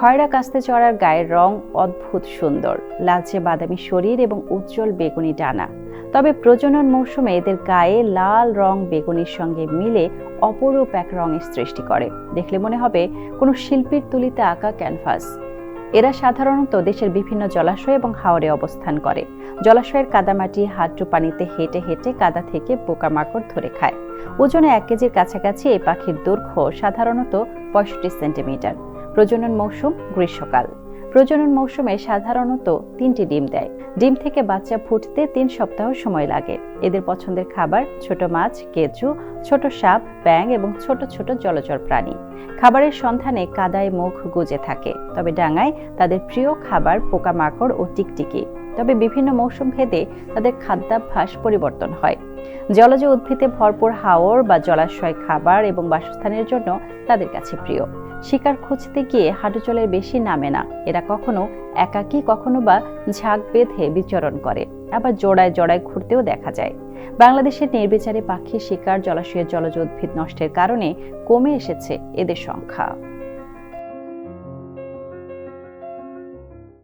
খয়রা কাস্তে চড়ার গায়ের রং অদ্ভুত সুন্দর। লালচে বাদামি শরীর এবং উজ্জ্বল বেগুনি ডানা। তবে প্রজনন মৌসুমে এদের গায়ে লাল রং বেগুনির সঙ্গে মিলে অপরূপ এক রঙের সৃষ্টি করে। দেখলে মনে হবে কোনো শিল্পীর তুলিতে আঁকা ক্যানভাস। এরা সাধারণত দেশের বিভিন্ন জলাশয় এবং হাওরে অবস্থান করে। জলাশয়ের কাদামাটি হাঁটু পানিতে হেঁটে হেঁটে কাদা থেকে পোকামাকড় ধরে খায়। ওজনে এক কেজির কাছাকাছি এই পাখির দৈর্ঘ্য সাধারণত পঁয়ষট্টি সেন্টিমিটার। প্রজনন মৌসুম গ্রীষ্মকাল। প্রজনন মৌসুমে সাধারণত তিনটি ডিম দেয়। ডিম থেকে বাচ্চা ফুটতে তিন সপ্তাহ সময় লাগে। এদের পছন্দের খাবার ছোট মাছ, কেঁচু, ছোট সাপ, ব্যাঙ এবং ছোট ছোট জলচর প্রাণী। খাবারের সন্ধানে কাদায় মুখ গুজে থাকে। তবে ডাঙায় তাদের প্রিয় খাবার পোকামাকড় ও টিকটিকি। তবে বিভিন্ন মৌসুম ভেদে তাদের খাদ্যাভ্যাস পরিবর্তন হয়। জলজ উদ্ভিদে ভরপুর হাওর বা জলাশয় খাবার এবং বাসস্থানের জন্য তাদের কাছে প্রিয়। শিকার খুঁজতে গিয়ে হাঁটুচলের বেশি নামে না। এরা কখনো একাকী, কখনো বা ঝাঁক বেঁধে বিচরণ করে। আবার জোড়ায় জোড়ায় ঘুরতেও দেখা যায়। বাংলাদেশের নির্বিচারে পাখি, শিকার জলাশয়ের জলজ উদ্ভিদ নষ্টের কারণে কমে এসেছে এদের সংখ্যা।